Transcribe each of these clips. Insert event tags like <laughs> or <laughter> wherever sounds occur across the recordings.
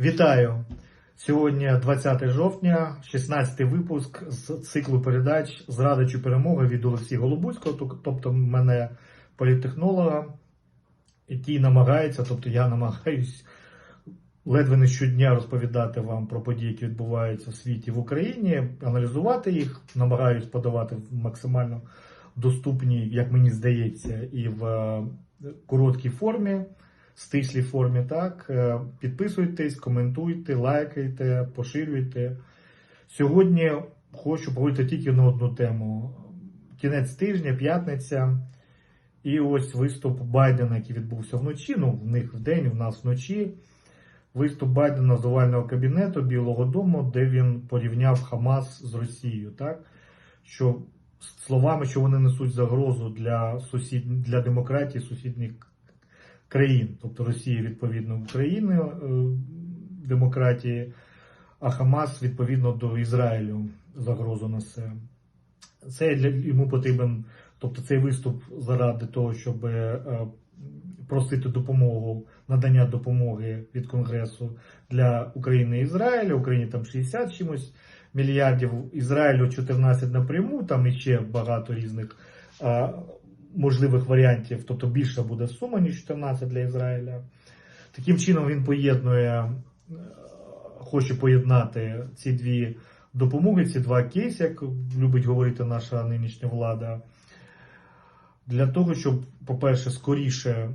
Вітаю! Сьогодні 20 жовтня, 16 випуск з циклу передач Зрада чи перемога від Олексія Голобуцького, тобто мене політтехнолога, який намагається, тобто я намагаюсь ледве не щодня розповідати вам про події, які відбуваються в світі в Україні, аналізувати їх, намагаюсь подавати в максимально доступній, як мені здається, і в е, короткій формі стислій формі. Так, Е, підписуйтесь, коментуйте, лайкайте, поширюйте. Сьогодні хочу поговорити тільки на одну тему. Кінець тижня, п'ятниця. І ось виступ Байдена, який відбувся вночі. Ну, в них вдень, в нас вночі. Виступ Байдена з овального кабінету Білого Дому, де він порівняв Хамас з Росією, так? Що словами, що вони несуть загрозу для сусід... для демократії сусідніх країн, тобто Росія відповідно України е, демократії, а Хамас відповідно до Ізраїлю загрозу несе. Це для йому потрібен, тобто цей виступ заради того, щоб е, просити допомогу, надання допомоги від Конгресу для України і Ізраїля. Україні там 60 чимось мільярдів, Ізраїлю 14 напряму, там іще багато різних можливих варіантів, тобто більша буде сума, ніж 14 для Ізраїля. Таким чином він поєднує, е, хоче поєднати ці дві допомоги, ці два кейси, як любить говорити наша нинішня влада, для того, щоб, по-перше, скоріше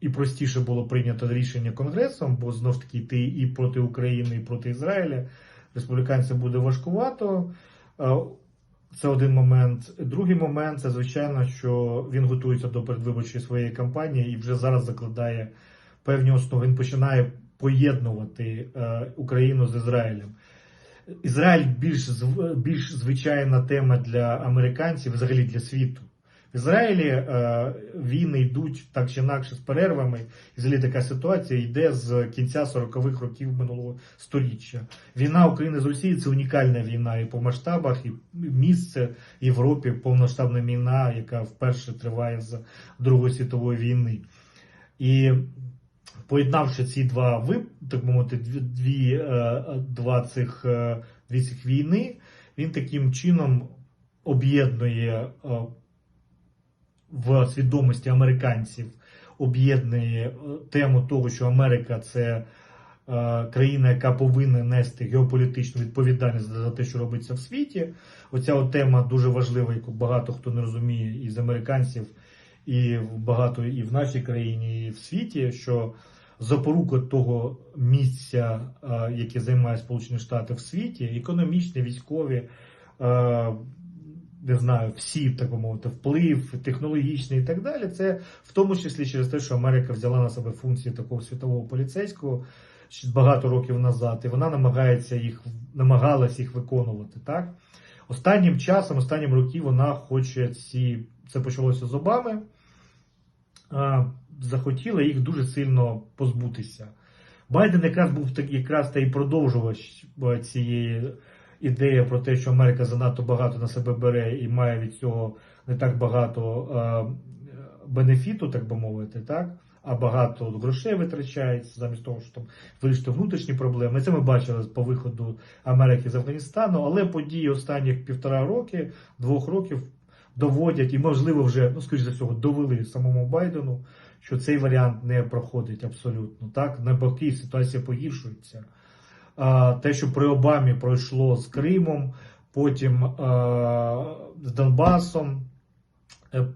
і простіше було прийнято рішення Конгресом, бо знов ж таки йти і проти України, і проти Ізраїля республіканцям буде важкувато. Це один момент. Другий момент це звичайно, що він готується до передвиборчої своєї кампанії і вже зараз закладає певні основи. Він починає поєднувати е, Україну з Ізраїлем. Ізраїль більш більш звичайна тема для американців, взагалі для світу. В Ізраїлі е, війни йдуть так чи інакше з перервами. Взагалі така ситуація йде з кінця 40-х років минулого століття. Війна України з Росією це унікальна війна і по масштабах, і місце Європі повноштабна війна, яка вперше триває з Другої світової війни. І поєднавши ці два вип, так мовити, дві, е, два цих, е, дві цих війни, він таким чином об'єднує в свідомості американців, об'єднує е, тему того, що Америка це е, країна, яка повинна нести геополітичну відповідальність за те, що робиться в світі. Оця от тема дуже важлива, яку багато хто не розуміє із американців, і багато і в нашій країні, і в світі, що запорука того місця, е, яке займає Сполучені Штати в світі, економічні, військові. Не знаю, всі так би мовити, вплив, технологічний і так далі. Це в тому числі через те, що Америка взяла на себе функції такого світового поліцейського багато років назад, і вона намагається їх намагалась їх виконувати. Так останнім часом, останнім років вона хоче ці це почалося з Обами. а, Захотіла їх дуже сильно позбутися. Байден якраз був якраз та й продовжувач е, цієї ідеї про те, що Америка занадто багато на себе бере і має від цього не так багато е, бенефіту, так би мовити, так? а багато грошей витрачається замість того, щоб там вирішити внутрішні проблеми. Це ми бачили по виходу Америки з Афганістану, але події останніх півтора роки, двох років доводять і, можливо, вже, ну скоріш за всього, довели самому Байдену, що цей варіант не проходить абсолютно. Так, навпаки, ситуація погіршується. А, те, що при Обамі пройшло з Кримом, потім з Донбасом, е,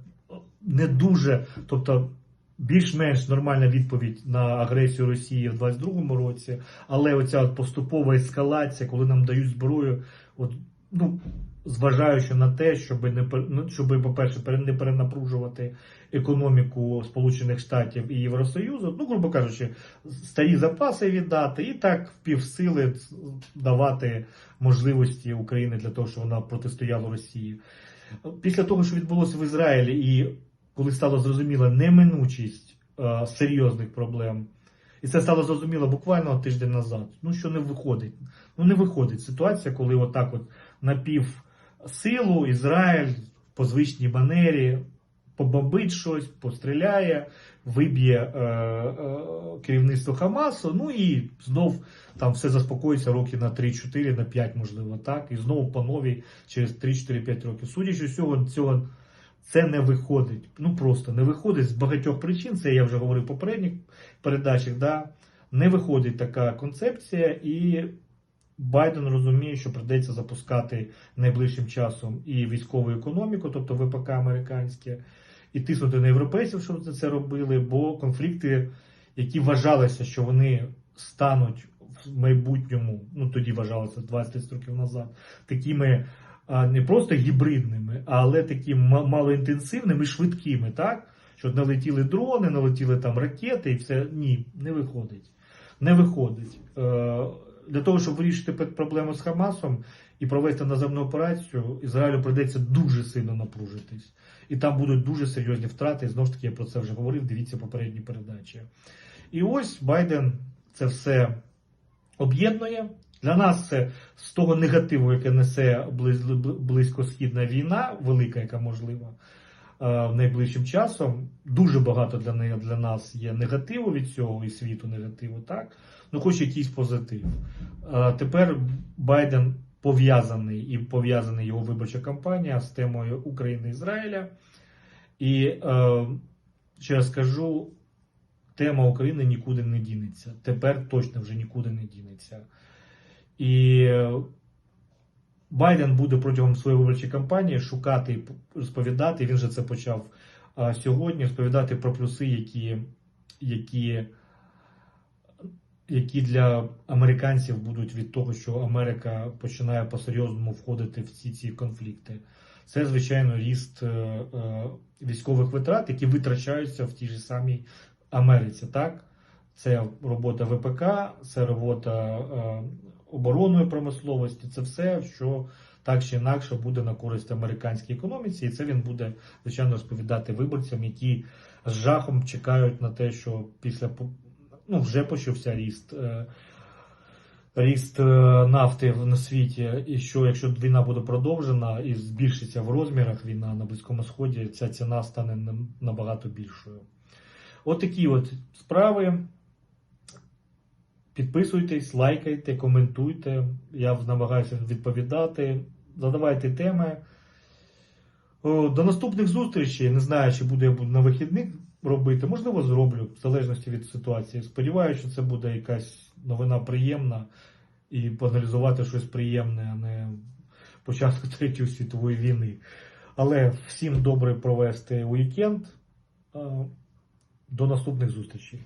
не дуже, тобто більш-менш нормальна відповідь на агресію Росії в 22-му році, але оця от поступова ескалація, коли нам дають зброю, от, ну, зважаючи на те, щоб не ну, щоб, по-перше, пере- не перенапружувати економіку Сполучених Штатів і Євросоюзу, ну, грубо кажучи, старі запаси віддати і так в півсили давати можливості України для того, щоб вона протистояла Росії. Після того, що відбулося в Ізраїлі, і коли стало зрозуміло неминучість е, серйозних проблем, і це стало зрозуміло буквально тиждень назад. Ну що не виходить. Ну не виходить ситуація, коли отак от напів силу Ізраїль по звичній манері побомбить щось, постріляє, виб'є е, е, керівництво Хамасу, ну і знов там все заспокоїться роки на 3-4, на 5, можливо, так, і знову по новій через 3-4-5 років. Судячи з цього, цього це не виходить. Ну просто не виходить з багатьох причин. Це я вже говорив в попередніх передачах. Да? Не виходить така концепція, і Байден розуміє, що придеться запускати найближчим часом і військову економіку, тобто ВПК американське, і тиснути на європейців, щоб це робили, бо конфлікти, які вважалося, що вони стануть в майбутньому, ну тоді вважалося 20 років назад, такими не просто гібридними, але такими ма- малоінтенсивними, швидкими, так? Що налетіли дрони, налетіли там ракети, і все ні, не виходить. Не виходить. Для того, щоб вирішити проблему з Хамасом і провести наземну операцію, Ізраїлю прийдеться дуже сильно напружитись. І там будуть дуже серйозні втрати. І знову ж таки, я про це вже говорив. Дивіться попередні передачі. І ось Байден це все об'єднує. Для нас це з того негативу, яке несе близькосхідна війна, велика, яка можлива найближчим часом. Дуже багато для неї для нас є негативу від цього і світу негативу, так? Ну, хоч якийсь позитив. Е, Тепер Байден пов'язаний і пов'язана його виборча кампанія з темою України Ізраїля. І е, ще раз скажу, тема України нікуди не дінеться. Тепер точно вже нікуди не дінеться. І е, Байден буде протягом своєї виборчої кампанії шукати і розповідати. Він же це почав а, сьогодні. Розповідати про плюси, які, які, які для американців будуть від того, що Америка починає по-серйозному входити в ці ці конфлікти. Це, звичайно, ріст е, е, військових витрат, які витрачаються в тій же самій Америці. Так? Це робота ВПК, це робота е, оборонної промисловості, це все, що так чи інакше буде на користь американській економіці, і це він буде звичайно розповідати виборцям, які з жахом чекають на те, що після ну, вже почався ріст. е, Ріст е, нафти на світі, і що якщо війна буде продовжена і збільшиться в розмірах війна на Близькому Сході, ця ціна стане набагато більшою. От такі от справи. Підписуйтесь, лайкайте, коментуйте. Я намагаюся відповідати. Задавайте теми. До наступних зустрічей. Не знаю, чи буде я на вихідних робити. Можливо, зроблю, в залежності від ситуації. Сподіваюся, що це буде якась новина приємна і поаналізувати щось приємне, а не початку <laughs> Третьої світової війни. Але всім добре провести уікенд. Е, До наступних зустрічей.